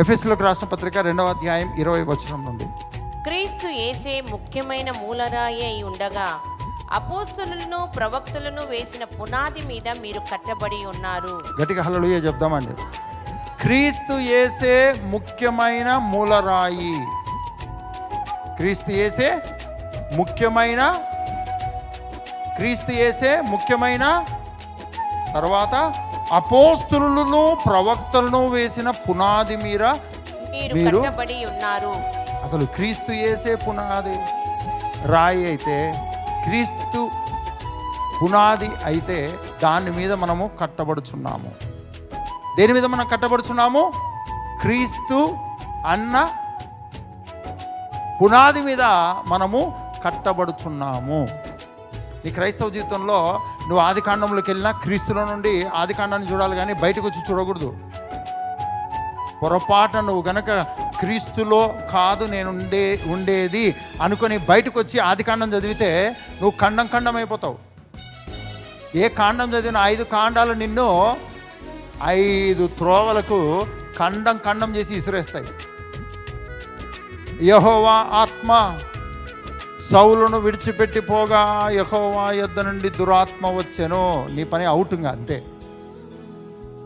ఎఫ్ఎస్లోకి రాసిన పత్రిక రెండవ అధ్యాయం ఇరవై వచనం నుండి. క్రీస్తు యేసే ముఖ్యమైన మూలరాయి అయి ఉండగా అపోస్తులను ప్రవక్తలను వేసిన పునాది మీద మీరు కట్టబడి ఉన్నారు. గట్టిగా హల్లెలూయా చెప్దామండి. క్రీస్తు యేసే ముఖ్యమైన మూలరాయి. క్రీస్తు యేసే ముఖ్యమైన క్రీస్తు యేసే ముఖ్యమైన తర్వాత అపోస్తులను ప్రవక్తలను వేసిన పునాది మీర మీరు? కట్టబడి ఉన్నారు. అసలు క్రీస్తు యేసే పునాది? రాయి అయితే క్రీస్తు పునాది అయితే దాని మీద మనము కట్టబడుచున్నాము. దేని మీద మనం కట్టబడుచున్నాము? క్రీస్తు అన్న పునాది మీద మనము కట్టబడుచున్నాము. ఈ క్రైస్తవ జీవితంలో నువ్వు ఆది కాండంలోకి వెళ్ళినా క్రీస్తులో నుండి ఆది కాండాన్ని చూడాలి కానీ బయటకు వచ్చి చూడకూడదు. పొరపాటున నువ్వు గనక క్రీస్తులో కాదు నేను ఉండే ఉండేది అనుకొని బయటకు వచ్చి ఆది కాండం చదివితే నువ్వు ఖండం ఖండం అయిపోతావు. ఏ కాండం చదివిన ఐదు కాండాలు నిన్ను ఐదు త్రోవలకు ఖండం ఖండం చేసి ఇసిరేస్తాయి. యహోవా ఆత్మ సౌలును విడిచిపెట్టి పోగా యహోవా యొద్ద నుండి దురాత్మ వచ్చెను. నీ పని అవుతుంగా అంతే.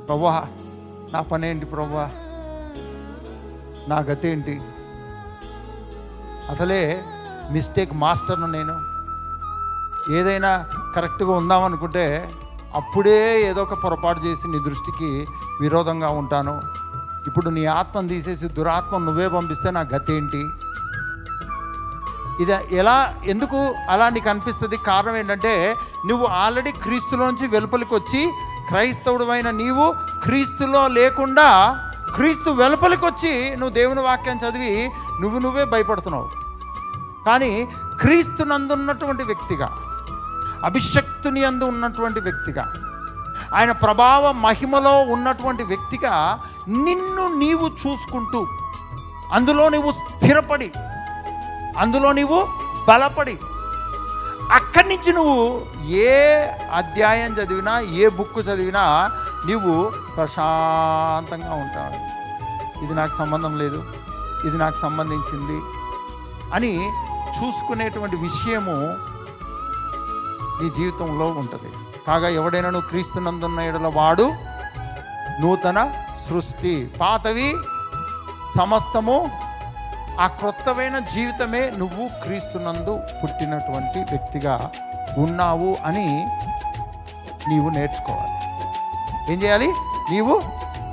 ప్రభా నా పని ఏంటి ప్రభా నా గతి ఏంటి? అసలే మిస్టేక్ మాస్టర్ను నేను. ఏదైనా కరెక్ట్గా ఉందామనుకుంటే అప్పుడే ఏదో ఒక పొరపాటు చేసి నీ దృష్టికి విరోధంగా ఉంటాను. ఇప్పుడు నీ ఆత్మను తీసేసి దురాత్మ నువ్వే పంపిస్తే నా గతి ఏంటి? ఇది ఎలా ఎందుకు అలా నీకు అనిపిస్తుంది? కారణం ఏంటంటే నువ్వు ఆల్రెడీ క్రీస్తులోంచి వెలుపలికి వచ్చి క్రైస్తవుడమైన నీవు క్రీస్తులో లేకుండా క్రీస్తు వెలుపలికి వచ్చి నువ్వు దేవుని వాక్యం చదివి నువ్వు నువ్వే భయపడుతున్నావు. కానీ క్రీస్తు నందున్నటువంటి వ్యక్తిగా అభిషక్తుని అందు ఉన్నటువంటి వ్యక్తిగా ఆయన ప్రభావ మహిమలో ఉన్నటువంటి వ్యక్తిగా నిన్ను నీవు చూసుకుంటూ అందులో నువ్వు స్థిరపడి అందులో నీవు బలపడి. అక్కడి నుంచి నువ్వు ఏ అధ్యాయం చదివినా ఏ బుక్ చదివినా నీవు ప్రశాంతంగా ఉంటావు. ఇది నాకు సంబంధం లేదు. ఇది నాకు సంబంధించింది అని చూసుకునేటువంటి విషయము నీ జీవితంలో ఉంటుంది. కాగా ఎవడైనా క్రీస్తునందున్న ఎడల వాడు నూతన సృష్టి. పాతవి సమస్తము ఆ క్రొత్తమైన జీవితమే నువ్వు క్రీస్తునందు పుట్టినటువంటి వ్యక్తిగా ఉన్నావు అని నీవు నేర్చుకోవాలి. ఏం చేయాలి? నీవు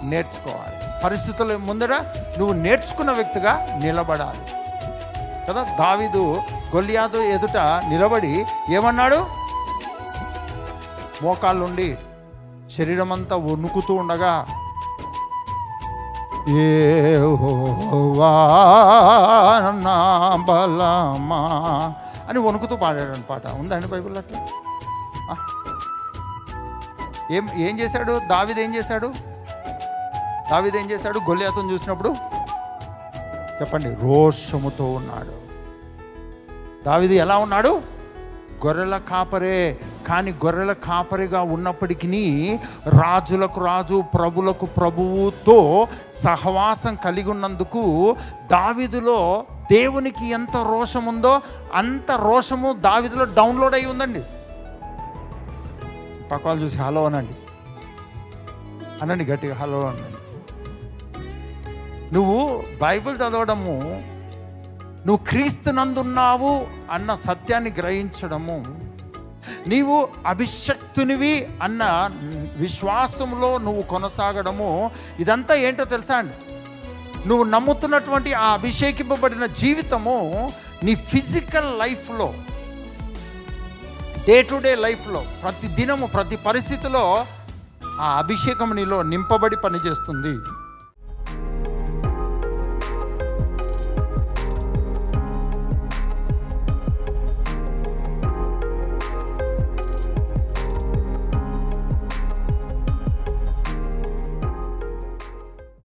నేర్చుకోవాలి. పరిస్థితుల ముందర నువ్వు నేర్చుకున్న వ్యక్తిగా నిలబడాలి. కదా? దావిదు గొల్లియాదు ఎదుట నిలబడి ఏమన్నాడు? మోకాళ్ళుండి శరీరం అంతా వణుకుతూ ఉండగా ఏహోవా నా బలమా అని వణుకుతూ పాడాడు పాట. ఉందండి బైబిల్ అట్లా? ఏం ఏం చేశాడు? దావిది ఏం చేశాడు? దావిదేం ఏం చేశాడు? గొల్లియాతుని చూసినప్పుడు చెప్పండి రోషముతో ఉన్నాడు. దావిది ఎలా ఉన్నాడు? గొర్రెల కాపరే కానీ గొర్రెల కాపరిగా ఉన్నప్పటికీ రాజులకు రాజు ప్రభులకు ప్రభువుతో సహవాసం కలిగి ఉన్నందుకు దావిదులో దేవునికి ఎంత రోషం ఉందో అంత రోషము దావిదిలో డౌన్లోడ్ అయి ఉందండి. పక్కవాళ్ళు చూసి హలో అనండి. అనండి గట్టిగా హలో అనండి. నువ్వు బైబిల్ చదవడము నువ్వు క్రీస్తునందున్నావు అన్న సత్యాన్ని గ్రహించడము నీవు అభిషక్తునివి అన్న విశ్వాసంలో నువ్వు కొనసాగడము ఇదంతా ఏంటో తెలుసా అండి? నువ్వు నమ్ముతున్నటువంటి ఆ అభిషేకింపబడిన జీవితము నీ ఫిజికల్ లైఫ్లో డే టు డే లైఫ్లో ప్రతి దినము ప్రతి పరిస్థితిలో ఆ అభిషేకం నీలో నింపబడి పనిచేస్తుంది.